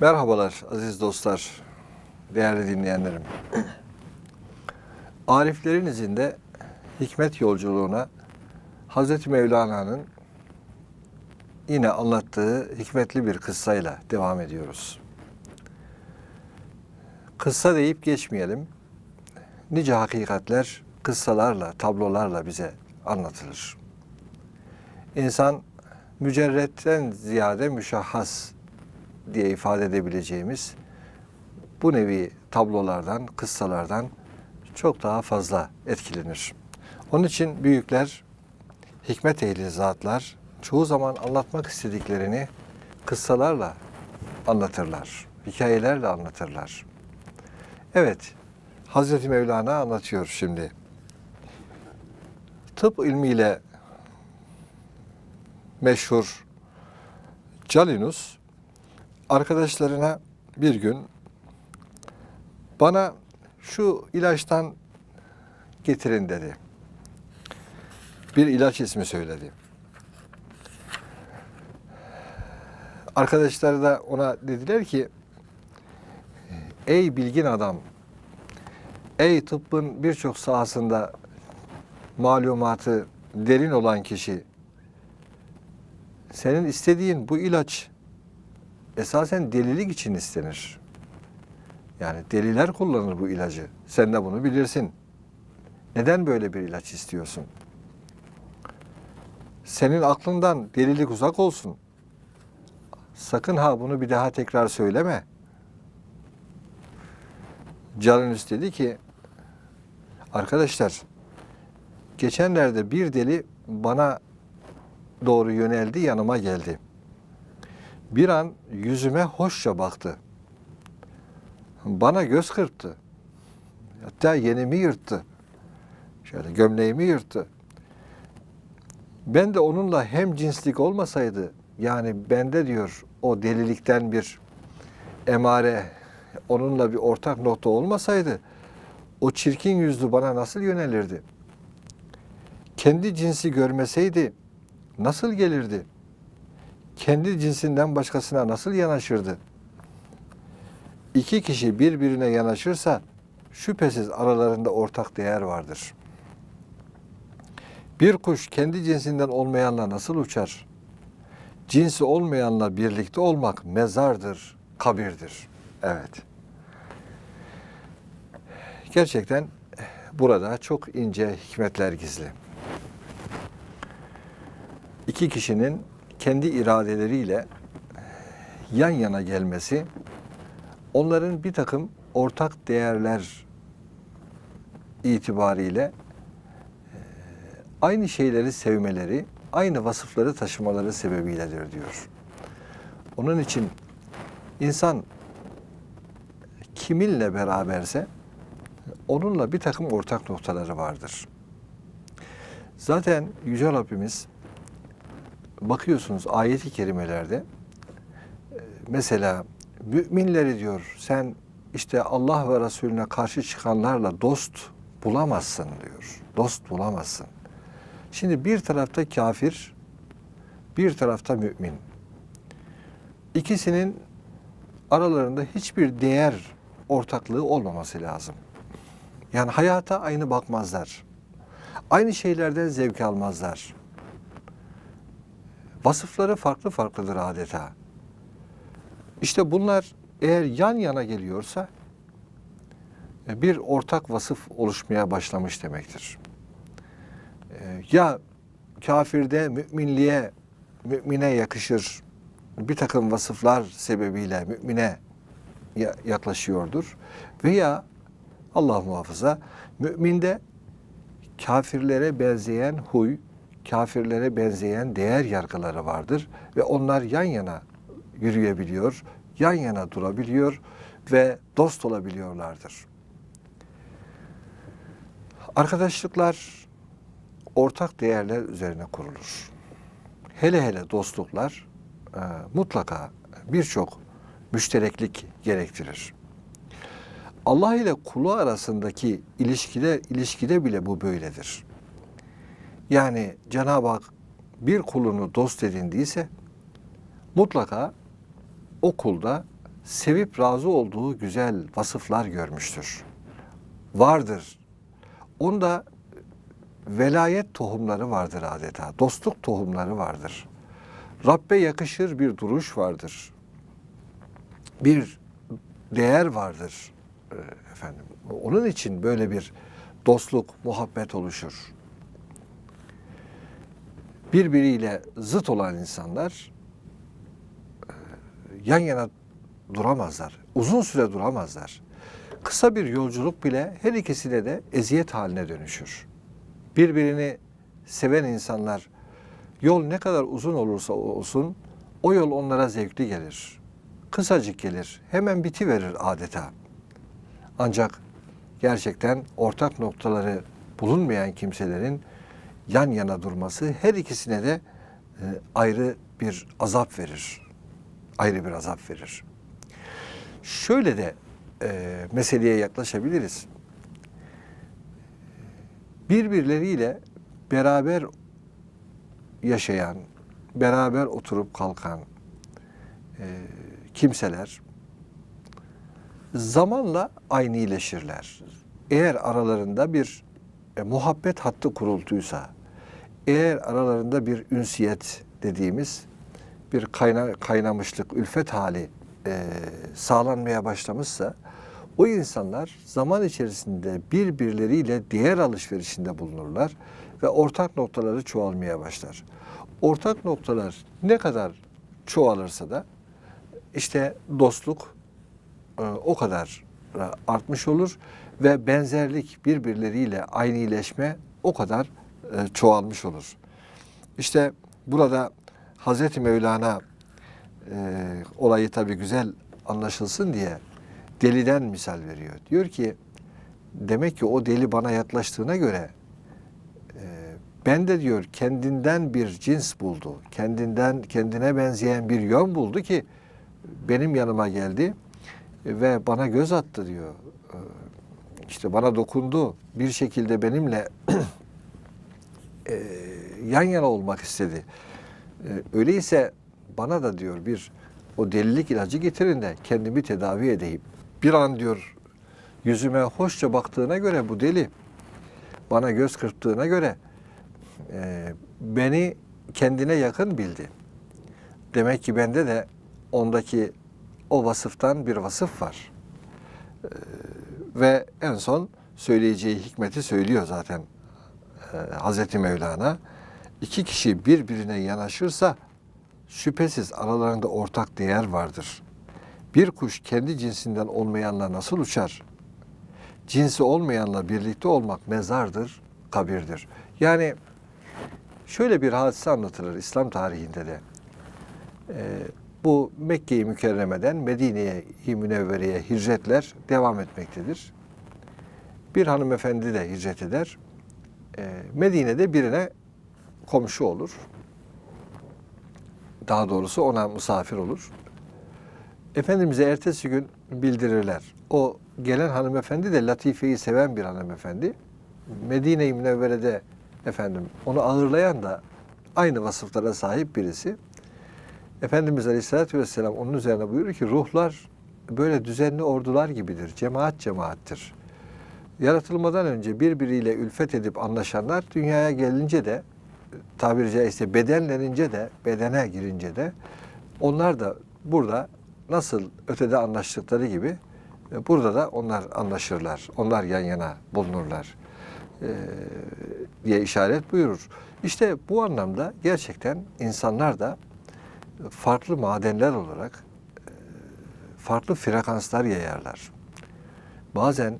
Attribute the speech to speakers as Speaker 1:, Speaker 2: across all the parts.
Speaker 1: Merhabalar aziz dostlar, değerli dinleyenlerim. Ariflerin izinde hikmet yolculuğuna Hazreti Mevlana'nın yine anlattığı hikmetli bir kıssayla devam ediyoruz. Kıssa deyip geçmeyelim. Nice hakikatler kıssalarla, tablolarla bize anlatılır. İnsan mücerretten ziyade müşahhas diye ifade edebileceğimiz bu nevi tablolardan, kıssalardan çok daha fazla etkilenir. Onun için büyükler, hikmet ehli zatlar çoğu zaman anlatmak istediklerini kıssalarla anlatırlar, hikayelerle anlatırlar. Evet, Hazreti Mevlana anlatıyor şimdi. Tıp ilmiyle meşhur Calinus arkadaşlarına bir gün bana şu ilaçtan getirin dedi. Bir ilaç ismi söyledi. Arkadaşları da ona dediler ki ey bilgin adam ey tıbbın birçok sahasında malumatı derin olan kişi senin istediğin bu ilaç esasen delilik için istenir. Yani deliler kullanır bu ilacı. Sen de bunu bilirsin. Neden böyle bir ilaç istiyorsun? Senin aklından delilik uzak olsun. Sakın ha bunu bir daha tekrar söyleme. Calinus dedi ki, arkadaşlar geçenlerde bir deli bana doğru yöneldi, yanıma geldi. Bir an yüzüme hoşça baktı. Bana göz kırptı. Hatta yenimi yırttı. Şöyle gömleğimi yırttı. Ben de onunla hem cinslik olmasaydı, yani bende diyor o delilikten bir emare, onunla bir ortak nokta olmasaydı, o çirkin yüzlü bana nasıl yönelirdi? Kendi cinsi görmeseydi nasıl gelirdi? Kendi cinsinden başkasına nasıl yanaşırdı? İki kişi birbirine yanaşırsa şüphesiz aralarında ortak değer vardır. Bir kuş kendi cinsinden olmayanla nasıl uçar? Cinsi olmayanla birlikte olmak mezardır, kabirdir. Evet. Gerçekten burada çok ince hikmetler gizli. İki kişinin kendi iradeleriyle yan yana gelmesi, onların bir takım ortak değerler itibariyle e, aynı şeyleri sevmeleri, aynı vasıfları taşımaları sebebiyledir diyor. Onun için insan kiminle beraberse onunla bir takım ortak noktaları vardır. Zaten Yüce Rabbimiz bakıyorsunuz ayeti kerimelerde e, mesela müminleri diyor sen işte Allah ve Resulüne karşı çıkanlarla dost bulamazsın diyor. Dost bulamazsın. Şimdi bir tarafta kafir, bir tarafta mümin. İkisinin aralarında hiçbir değer ortaklığı olmaması lazım. Yani hayata aynı bakmazlar. Aynı şeylerden zevk almazlar. Vasıfları farklı farklıdır adeta. İşte bunlar eğer yan yana geliyorsa e, bir ortak vasıf oluşmaya başlamış demektir. E, ya kafirde müminliğe, mümine yakışır bir takım vasıflar sebebiyle mümine yaklaşıyordur. Veya Allah muhafaza müminde kafirlere benzeyen huy, kafirlere benzeyen değer yargıları vardır ve onlar yan yana yürüyebiliyor, yan yana durabiliyor ve dost olabiliyorlardır. Arkadaşlıklar ortak değerler üzerine kurulur. Hele hele dostluklar e, mutlaka birçok müştereklik gerektirir. Allah ile kulu arasındaki ilişkide ilişkide bile bu böyledir. Yani Cenab-ı Hak bir kulunu dost edindiyse mutlaka o kulda sevip razı olduğu güzel vasıflar görmüştür. Vardır. Onda velayet tohumları vardır adeta. Dostluk tohumları vardır. Rabbe yakışır bir duruş vardır. Bir değer vardır e, efendim. Onun için böyle bir dostluk, muhabbet oluşur. Birbiriyle zıt olan insanlar e, yan yana duramazlar. Uzun süre duramazlar. Kısa bir yolculuk bile her ikisine de eziyet haline dönüşür. Birbirini seven insanlar yol ne kadar uzun olursa olsun o yol onlara zevkli gelir. Kısacık gelir. Hemen bitiverir adeta. Ancak gerçekten ortak noktaları bulunmayan kimselerin yan yana durması her ikisine de e, ayrı bir azap verir. Ayrı bir azap verir. Şöyle de e, meseleye yaklaşabiliriz. Birbirleriyle beraber yaşayan, beraber oturup kalkan e, kimseler zamanla aynileşirler. Eğer aralarında bir e, muhabbet hattı kurulduysa, eğer aralarında bir ünsiyet dediğimiz bir kayna, kaynamışlık, ülfet hali e, sağlanmaya başlamışsa, o insanlar zaman içerisinde birbirleriyle değer alışverişinde bulunurlar ve ortak noktaları çoğalmaya başlar. Ortak noktalar ne kadar çoğalırsa da işte dostluk e, o kadar artmış olur ve benzerlik birbirleriyle aynileşme o kadar e, çoğalmış olur. İşte burada Hazreti Mevlana e, olayı tabii güzel anlaşılsın diye deliden misal veriyor. Diyor ki demek ki o deli bana yaklaştığına göre e, ben de diyor kendinden bir cins buldu. Kendinden kendine benzeyen bir yön buldu ki benim yanıma geldi ve bana göz attı diyor. E, İşte bana dokundu. Bir şekilde benimle e, yan yana olmak istedi. E, öyleyse bana da diyor bir o delilik ilacı getirin de kendimi tedavi edeyim. Bir an diyor yüzüme hoşça baktığına göre bu deli bana göz kırptığına göre e, beni kendine yakın bildi. Demek ki bende de ondaki o vasıftan bir vasıf var. E, ve en son söyleyeceği hikmeti söylüyor zaten e, Hazreti Mevlana. İki kişi birbirine yanaşırsa şüphesiz aralarında ortak değer vardır. Bir kuş kendi cinsinden olmayanla nasıl uçar? Cinsi olmayanla birlikte olmak mezardır, kabirdir. Yani şöyle bir hadise anlatılır İslam tarihinde de. Ee, bu Mekke-i Mükerreme'den Medine'ye-i Münevvere'ye hicretler devam etmektedir. Bir hanımefendi de hicret eder. Ee, Medine'de birine komşu olur. Daha doğrusu ona misafir olur. Efendimiz'e ertesi gün bildirirler. O gelen hanımefendi de Latife'yi seven bir hanımefendi. Medine-i Münevvere'de efendim onu ağırlayan da aynı vasıflara sahip birisi. Efendimiz Aleyhisselatü Vesselam onun üzerine buyurur ki ruhlar böyle düzenli ordular gibidir. Cemaat cemaattir. Yaratılmadan önce birbiriyle ülfet edip anlaşanlar dünyaya gelince de tabiri caizse bedenlenince de bedene girince de onlar da burada nasıl ötede anlaştıkları gibi e, burada da onlar anlaşırlar. Onlar yan yana bulunurlar e, diye işaret buyurur. İşte bu anlamda gerçekten insanlar da farklı madenler olarak e, farklı frekanslar yayarlar. Bazen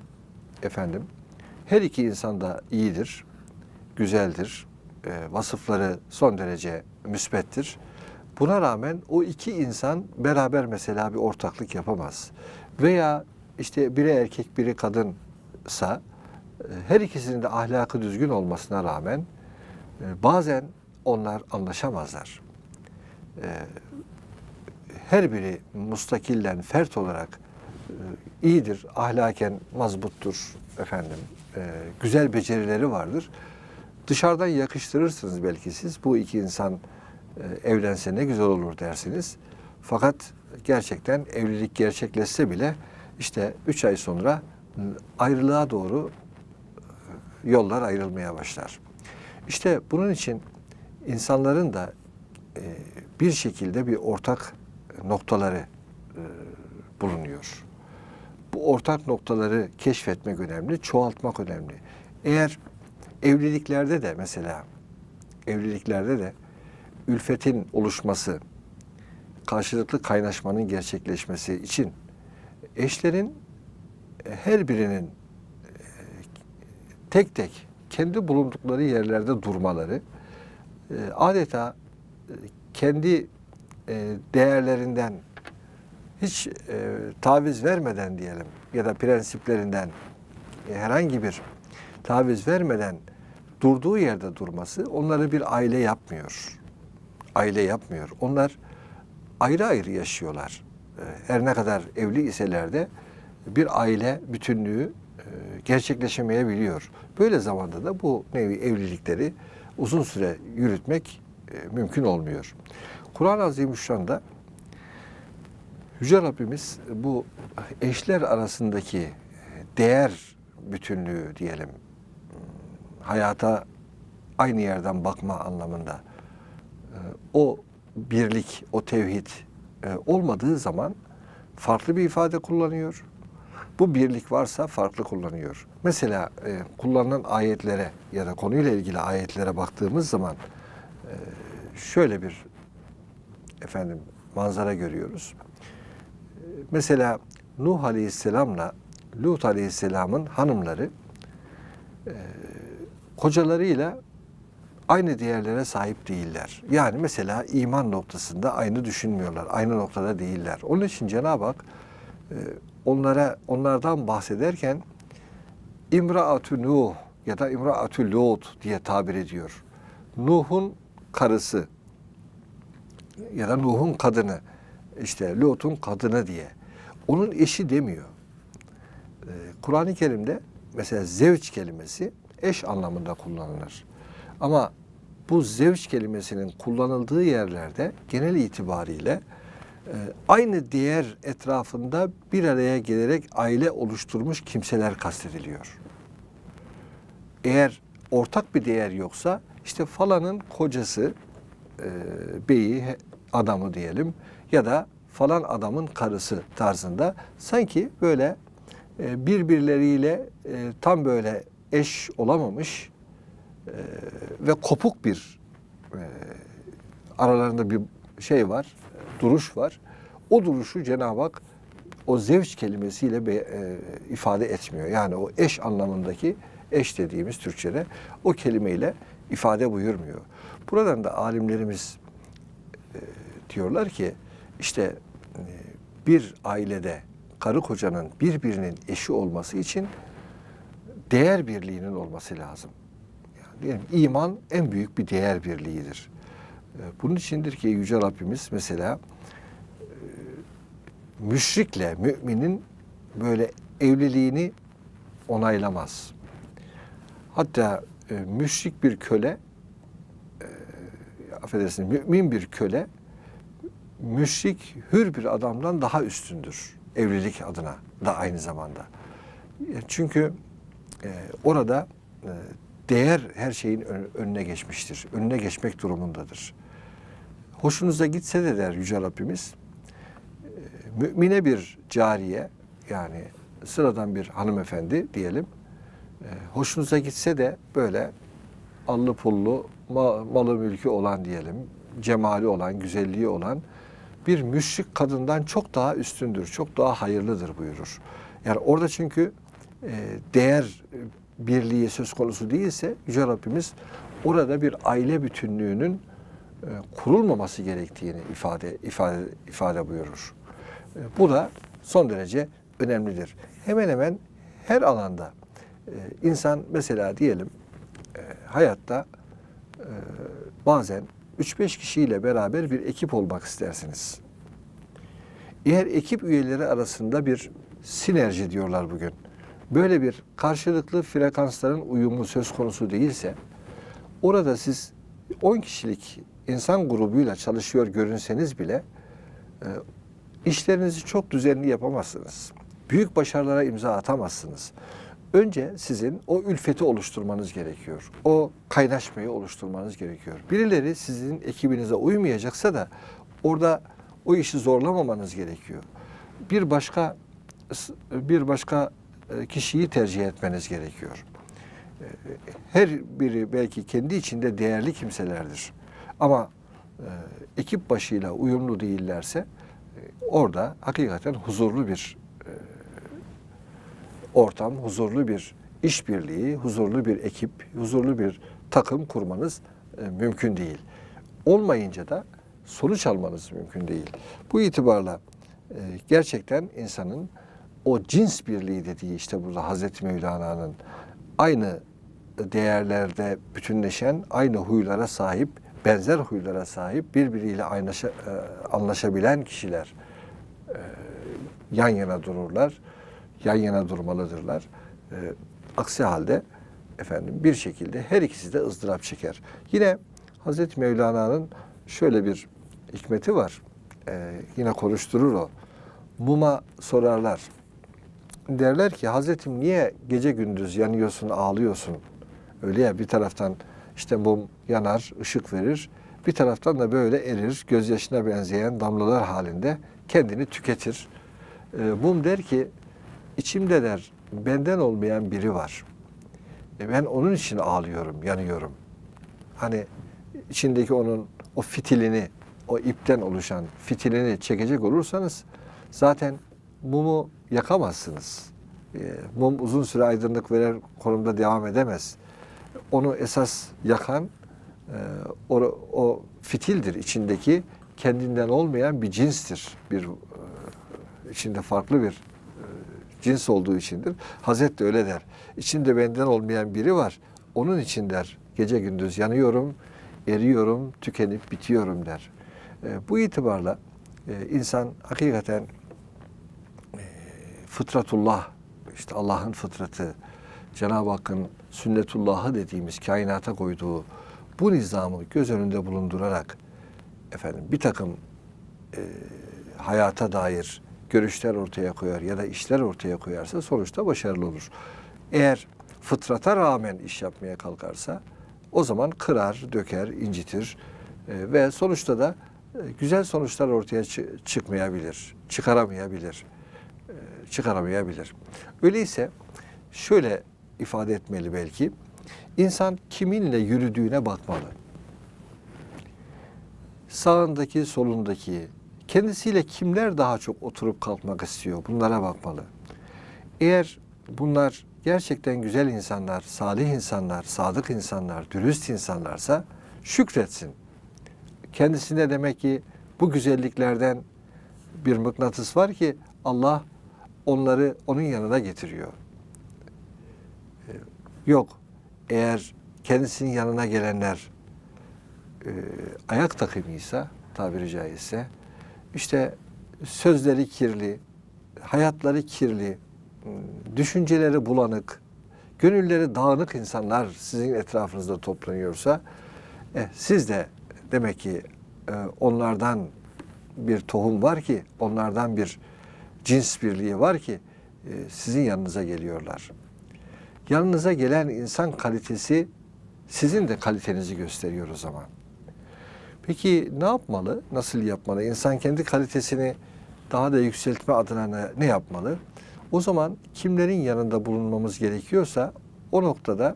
Speaker 1: efendim her iki insan da iyidir, güzeldir, e, vasıfları son derece müsbettir. Buna rağmen o iki insan beraber mesela bir ortaklık yapamaz. Veya işte biri erkek biri kadınsa e, her ikisinin de ahlakı düzgün olmasına rağmen bazen onlar anlaşamazlar. E, her biri mustakillen fert olarak e, iyidir, ahlaken mazbuttur efendim. E, güzel becerileri vardır. Dışarıdan yakıştırırsınız belki siz. Bu iki insan e, evlense ne güzel olur dersiniz. Fakat gerçekten evlilik gerçekleşse bile işte üç ay sonra e, ayrılığa doğru e, yollar ayrılmaya başlar. İşte bunun için insanların da e, bir şekilde bir ortak noktaları e, bulunuyor. Bu ortak noktaları keşfetmek önemli, çoğaltmak önemli. Eğer evliliklerde de mesela evliliklerde de ülfetin oluşması, karşılıklı kaynaşmanın gerçekleşmesi için eşlerin e, her birinin e, tek tek kendi bulundukları yerlerde durmaları e, adeta kendi e, değerlerinden hiç e, taviz vermeden diyelim ya da prensiplerinden e, herhangi bir taviz vermeden durduğu yerde durması onları bir aile yapmıyor. Aile yapmıyor. Onlar ayrı ayrı yaşıyorlar. Her ne kadar evli iseler de bir aile bütünlüğü gerçekleşemeyebiliyor. Böyle zamanda da bu nevi evlilikleri uzun süre yürütmek e, mümkün olmuyor. Kur'an-ı Azimüşşan'da Yüce Rabbimiz bu eşler arasındaki değer bütünlüğü diyelim, hayata aynı yerden bakma anlamında e, o birlik, o tevhid e, olmadığı zaman farklı bir ifade kullanıyor. Bu birlik varsa farklı kullanıyor. Mesela e, kullanılan ayetlere ya da konuyla ilgili ayetlere baktığımız zaman e, şöyle bir efendim manzara görüyoruz. E, Mesela Nuh Aleyhisselam'la Lut Aleyhisselam'ın hanımları e, kocalarıyla aynı değerlere sahip değiller. Yani mesela iman noktasında aynı düşünmüyorlar, aynı noktada değiller. Onun için Cenab-ı Hak e, onlara onlardan bahsederken İmraatü Nuh ya da İmraatü Lut diye tabir ediyor. Nuh'un karısı ya da Nuh'un kadını işte Lut'un kadını diye. Onun eşi demiyor. Ee, Kur'an-ı Kerim'de mesela zevç kelimesi eş anlamında kullanılır. Ama bu zevç kelimesinin kullanıldığı yerlerde genel itibariyle e, aynı değer etrafında bir araya gelerek aile oluşturmuş kimseler kastediliyor. Eğer ortak bir değer yoksa işte falanın kocası, e, beyi, adamı diyelim ya da falan adamın karısı tarzında sanki böyle e, birbirleriyle e, tam böyle eş olamamış e, ve kopuk bir e, aralarında bir şey var, duruş var. O duruşu Cenab-ı Hak o zevç kelimesiyle be- e, ifade etmiyor. Yani o eş anlamındaki eş dediğimiz Türkçe'de o kelimeyle ifade buyurmuyor. Buradan da alimlerimiz e, diyorlar ki işte e, bir ailede karı kocanın birbirinin eşi olması için değer birliğinin olması lazım. Yani diyelim iman en büyük bir değer birliğidir. E, Bunun içindir ki Yüce Rabbimiz mesela e, müşrikle müminin böyle evliliğini onaylamaz. Hatta e, müşrik bir köle, e, affedersiniz mümin bir köle, müşrik hür bir adamdan daha üstündür evlilik adına da aynı zamanda. E, Çünkü e, orada e, değer her şeyin ön- önüne geçmiştir. Önüne geçmek durumundadır. Hoşunuza gitse de der Yüce Rabbimiz, e, mümine bir cariye yani sıradan bir hanımefendi diyelim, hoşunuza gitse de böyle allı pullu, ma- malı mülkü olan diyelim, cemali olan, güzelliği olan bir müşrik kadından çok daha üstündür, çok daha hayırlıdır buyurur. Yani orada çünkü e, değer birliği söz konusu değilse Yüce Rabbimiz orada bir aile bütünlüğünün e, kurulmaması gerektiğini ifade ifade ifade buyurur. E, bu da son derece önemlidir. Hemen hemen her alanda e, insan mesela diyelim e, hayatta e, bazen 3-5 kişiyle beraber bir ekip olmak istersiniz. Eğer ekip üyeleri arasında bir sinerji diyorlar bugün. Böyle bir karşılıklı frekansların uyumu söz konusu değilse orada siz 10 kişilik insan grubuyla çalışıyor görünseniz bile e, İşlerinizi çok düzenli yapamazsınız. Büyük başarılara imza atamazsınız. Önce sizin o ülfeti oluşturmanız gerekiyor. O kaynaşmayı oluşturmanız gerekiyor. Birileri sizin ekibinize uymayacaksa da orada o işi zorlamamanız gerekiyor. Bir başka bir başka e, kişiyi tercih etmeniz gerekiyor. E, Her biri belki kendi içinde değerli kimselerdir. Ama e, ekip başıyla uyumlu değillerse orada hakikaten huzurlu bir ortam, huzurlu bir işbirliği, huzurlu bir ekip, huzurlu bir takım kurmanız e, mümkün değil. Olmayınca da sonuç almanız mümkün değil. Bu itibarla e, gerçekten insanın o cins birliği dediği işte burada Hazreti Mevlana'nın aynı değerlerde bütünleşen, aynı huylara sahip, benzer huylara sahip, birbiriyle aynaşa, e, anlaşabilen kişiler yan yana dururlar, yan yana durmalıdırlar. E, aksi halde efendim bir şekilde her ikisi de ızdırap çeker. Yine Hazreti Mevlana'nın şöyle bir hikmeti var. E, yine konuşturur o. Muma sorarlar. Derler ki Hazretim niye gece gündüz yanıyorsun, ağlıyorsun? Öyle ya bir taraftan işte mum yanar, ışık verir. Bir taraftan da böyle erir, gözyaşına benzeyen damlalar halinde kendini tüketir. E, mum der ki içimde der benden olmayan biri var. E, ben onun için ağlıyorum, yanıyorum. Hani içindeki onun o fitilini, o ipten oluşan fitilini çekecek olursanız zaten mumu yakamazsınız. E, mum uzun süre aydınlık verer konumda devam edemez. Onu esas yakan e, o, o fitildir içindeki kendinden olmayan bir cinstir. Bir e, içinde farklı bir cins olduğu içindir. Hazret de öyle der. İçinde benden olmayan biri var. Onun için der. Gece gündüz yanıyorum, eriyorum, tükenip bitiyorum der. E, bu itibarla e, insan hakikaten e, fıtratullah, işte Allah'ın fıtratı, Cenab-ı Hakk'ın sünnetullahı dediğimiz kainata koyduğu bu nizamı göz önünde bulundurarak efendim bir takım e, hayata dair görüşler ortaya koyar ya da işler ortaya koyarsa sonuçta başarılı olur. Eğer fıtrata rağmen iş yapmaya kalkarsa o zaman kırar, döker, incitir e, ve sonuçta da e, güzel sonuçlar ortaya çı- çıkmayabilir, çıkaramayabilir, e, çıkaramayabilir. Öyleyse şöyle ifade etmeli belki, insan kiminle yürüdüğüne bakmalı sağındaki, solundaki, kendisiyle kimler daha çok oturup kalkmak istiyor bunlara bakmalı. Eğer bunlar gerçekten güzel insanlar, salih insanlar, sadık insanlar, dürüst insanlarsa şükretsin. Kendisinde demek ki bu güzelliklerden bir mıknatıs var ki Allah onları onun yanına getiriyor. Ee, Yok. Eğer kendisinin yanına gelenler e, ayak takımıysa tabiri caizse işte sözleri kirli, hayatları kirli, düşünceleri bulanık, gönülleri dağınık insanlar sizin etrafınızda toplanıyorsa e, siz de demek ki e, onlardan bir tohum var ki, onlardan bir cins birliği var ki e, sizin yanınıza geliyorlar. Yanınıza gelen insan kalitesi sizin de kalitenizi gösteriyor o zaman. Peki ne yapmalı? Nasıl yapmalı? İnsan kendi kalitesini daha da yükseltme adına ne, yapmalı? O zaman kimlerin yanında bulunmamız gerekiyorsa o noktada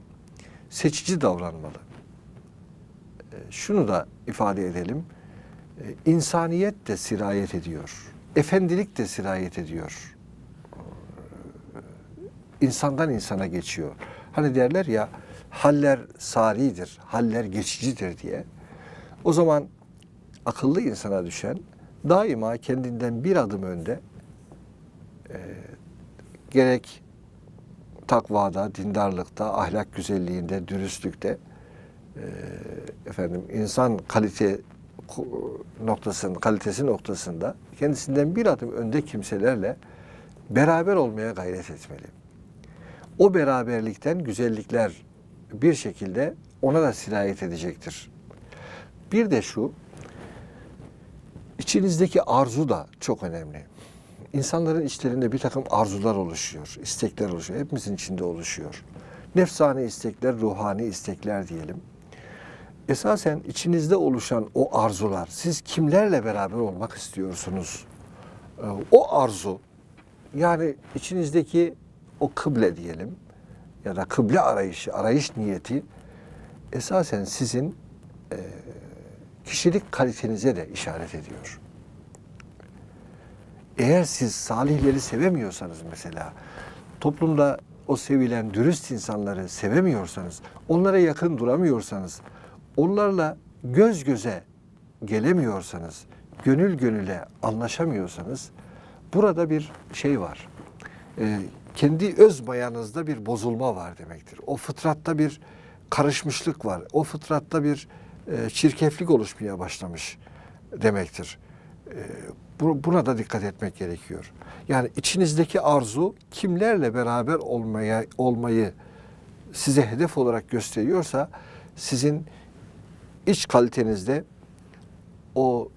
Speaker 1: seçici davranmalı. E, Şunu da ifade edelim. E, İnsaniyet de sirayet ediyor. Efendilik de sirayet ediyor. E, İnsandan insana geçiyor. Hani derler ya haller saridir, haller geçicidir diye. O zaman akıllı insana düşen daima kendinden bir adım önde e, gerek takvada, dindarlıkta, ahlak güzelliğinde, dürüstlükte e, efendim insan kalite noktasının kalitesi noktasında kendisinden bir adım önde kimselerle beraber olmaya gayret etmeli. O beraberlikten güzellikler bir şekilde ona da sirayet edecektir. Bir de şu, İçinizdeki arzu da çok önemli. İnsanların içlerinde bir takım arzular oluşuyor, istekler oluşuyor. Hepimizin içinde oluşuyor. Nefsani istekler, ruhani istekler diyelim. Esasen içinizde oluşan o arzular, siz kimlerle beraber olmak istiyorsunuz? Ee, O arzu, yani içinizdeki o kıble diyelim ya da kıble arayışı, arayış niyeti esasen sizin e, kişilik kalitenize de işaret ediyor. Eğer siz salihleri sevemiyorsanız mesela, toplumda o sevilen dürüst insanları sevemiyorsanız, onlara yakın duramıyorsanız, onlarla göz göze gelemiyorsanız, gönül gönüle anlaşamıyorsanız, burada bir şey var. Ee, kendi öz mayanızda bir bozulma var demektir. O fıtratta bir karışmışlık var. O fıtratta bir e, çirkeflik oluşmaya başlamış demektir. E, bu- buna da dikkat etmek gerekiyor. Yani içinizdeki arzu kimlerle beraber olmaya olmayı size hedef olarak gösteriyorsa sizin iç kalitenizde o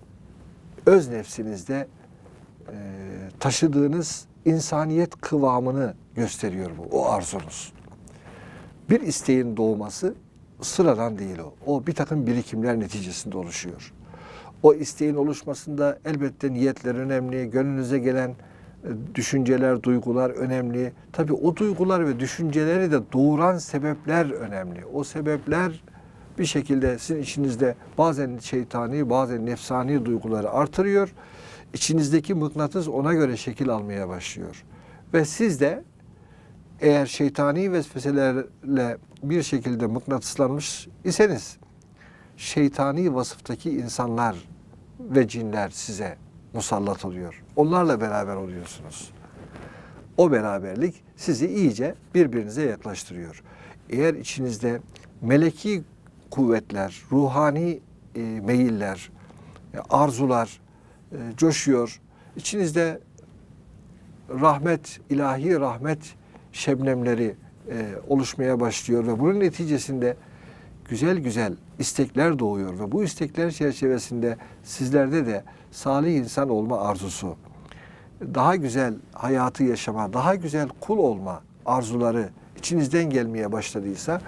Speaker 1: öz nefsinizde e, taşıdığınız insaniyet kıvamını gösteriyor bu, o arzunuz. Bir isteğin doğması sıradan değil o. O bir takım birikimler neticesinde oluşuyor. O isteğin oluşmasında elbette niyetler önemli, gönlünüze gelen e, düşünceler, duygular önemli. Tabii o duygular ve düşünceleri de doğuran sebepler önemli. O sebepler bir şekilde sizin içinizde bazen şeytani, bazen nefsani duyguları artırıyor. İçinizdeki mıknatıs ona göre şekil almaya başlıyor. Ve siz de eğer şeytani vesveselerle bir şekilde mıknatıslanmış iseniz şeytani vasıftaki insanlar ve cinler size musallat oluyor. Onlarla beraber oluyorsunuz. O beraberlik sizi iyice birbirinize yaklaştırıyor. Eğer içinizde meleki kuvvetler, ruhani e, meyiller, e, arzular e, coşuyor, içinizde rahmet, ilahi rahmet şebnemleri e, oluşmaya başlıyor ve bunun neticesinde güzel güzel istekler doğuyor ve bu istekler çerçevesinde sizlerde de salih insan olma arzusu, daha güzel hayatı yaşama, daha güzel kul olma arzuları içinizden gelmeye başladıysa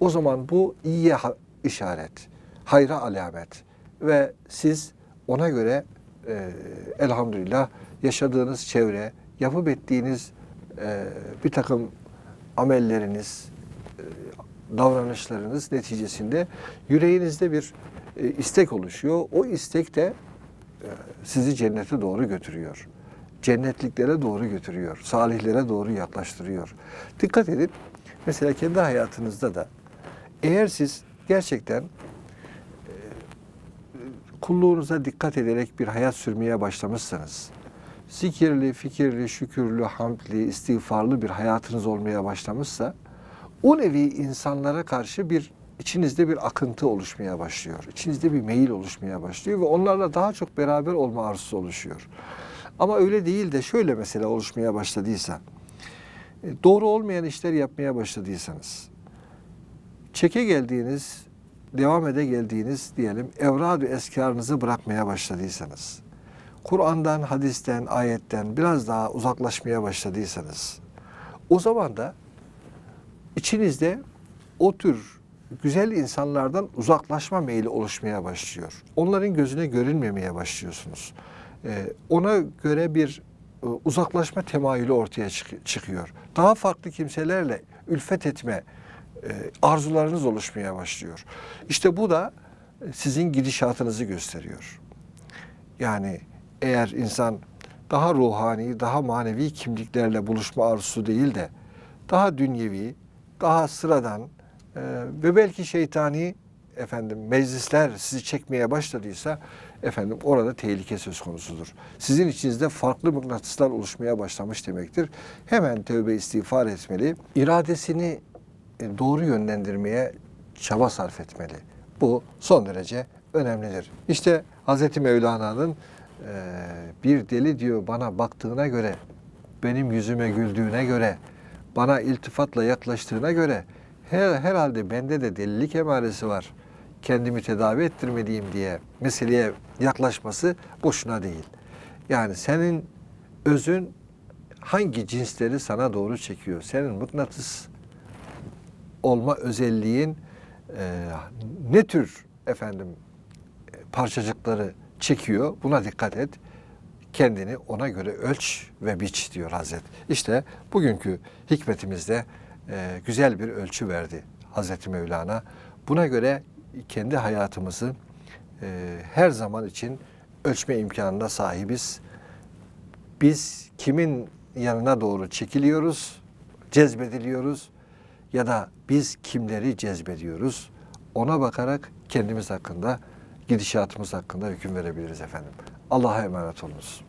Speaker 1: o zaman bu iyiye işaret, hayra alamet ve siz ona göre e, elhamdülillah yaşadığınız çevre, yapıp ettiğiniz e, bir takım amelleriniz, e, davranışlarınız neticesinde yüreğinizde bir e, istek oluşuyor. O istek de e, sizi cennete doğru götürüyor. Cennetliklere doğru götürüyor. Salihlere doğru yaklaştırıyor. Dikkat edin. Mesela kendi hayatınızda da eğer siz gerçekten e, kulluğunuza dikkat ederek bir hayat sürmeye başlamışsanız, zikirli, fikirli, şükürlü, hamdli, istiğfarlı bir hayatınız olmaya başlamışsa, o nevi insanlara karşı bir içinizde bir akıntı oluşmaya başlıyor. İçinizde bir meyil oluşmaya başlıyor ve onlarla daha çok beraber olma arzusu oluşuyor. Ama öyle değil de şöyle mesela oluşmaya başladıysa, e, doğru olmayan işler yapmaya başladıysanız, çeke geldiğiniz, devam ede geldiğiniz diyelim evrad ve eskarınızı bırakmaya başladıysanız, Kur'an'dan, hadisten, ayetten biraz daha uzaklaşmaya başladıysanız, o zaman da içinizde o tür güzel insanlardan uzaklaşma meyli oluşmaya başlıyor. Onların gözüne görünmemeye başlıyorsunuz. Ee, ona göre bir e, uzaklaşma temayülü ortaya çık- çıkıyor. Daha farklı kimselerle ülfet etme e, arzularınız oluşmaya başlıyor. İşte bu da sizin gidişatınızı gösteriyor. Yani eğer insan daha ruhani, daha manevi kimliklerle buluşma arzusu değil de daha dünyevi, daha sıradan e, ve belki şeytani efendim meclisler sizi çekmeye başladıysa efendim orada tehlike söz konusudur. Sizin içinizde farklı mıknatıslar oluşmaya başlamış demektir. Hemen tövbe istiğfar etmeli. İradesini e, doğru yönlendirmeye çaba sarf etmeli. Bu son derece önemlidir. İşte Hz. Mevlana'nın bir deli diyor bana baktığına göre, benim yüzüme güldüğüne göre, bana iltifatla yaklaştığına göre her, herhalde bende de delilik emaresi var. kendimi tedavi ettirmeliyim diye meseleye yaklaşması boşuna değil. Yani senin özün hangi cinsleri sana doğru çekiyor? Senin mıknatıs olma özelliğin e, ne tür efendim e, parçacıkları çekiyor? Buna dikkat et. Kendini ona göre ölç ve biç diyor Hazret. İşte bugünkü hikmetimizde e, güzel bir ölçü verdi Hazreti Mevlana. Buna göre kendi hayatımızı e, her zaman için ölçme imkanına sahibiz. Biz kimin yanına doğru çekiliyoruz, cezbediliyoruz ya da biz kimleri cezbediyoruz ona bakarak kendimiz hakkında, gidişatımız hakkında hüküm verebiliriz efendim. Allah'a emanet olunuz.